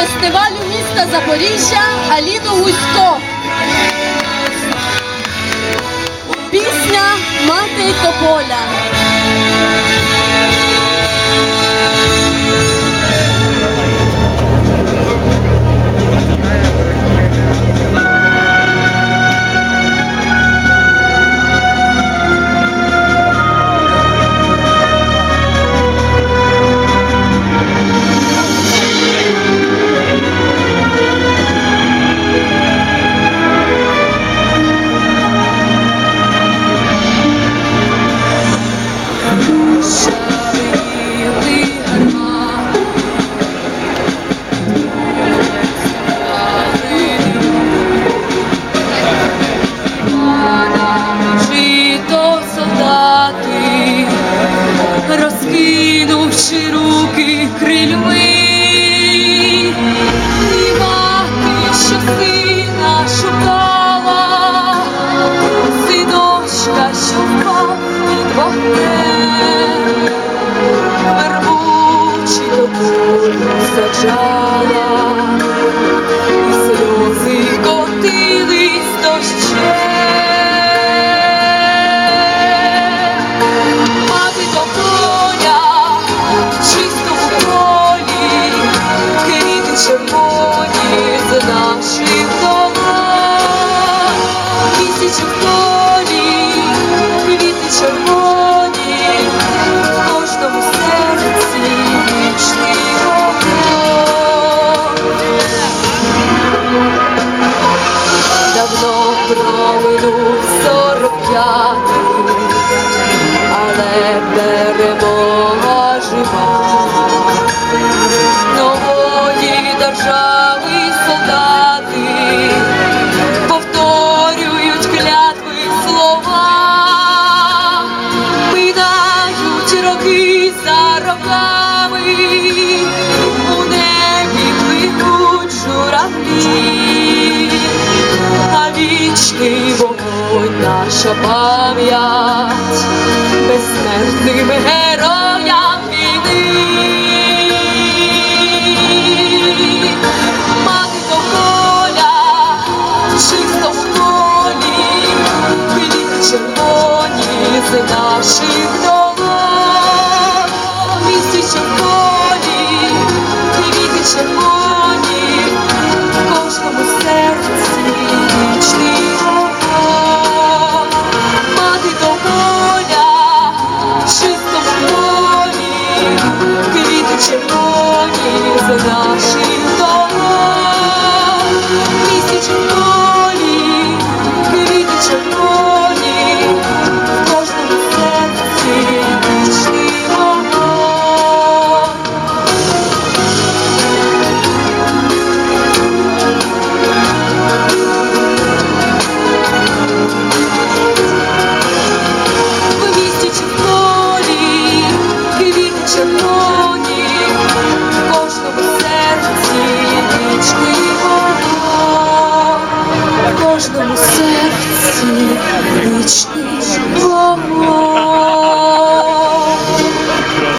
фестивалю міста Запоріжжя Аліну Гусько. Пісня Мати Тополя. Розкинувши руки крильми, і мати, що сина шукала, синочка, що впав під вогнем, полю саджала, червоні з наших долонь. Місяць у полі, квіти червоні, в кожному серці вічний вогонь. Давно проминув сорок п'ятий, держави солдати повторюють клятви слова, минають роки за роками, у небі пливуть журавлі, а вічний вогонь наша пам'ять безсмертним چه بادی صدا серці вічний.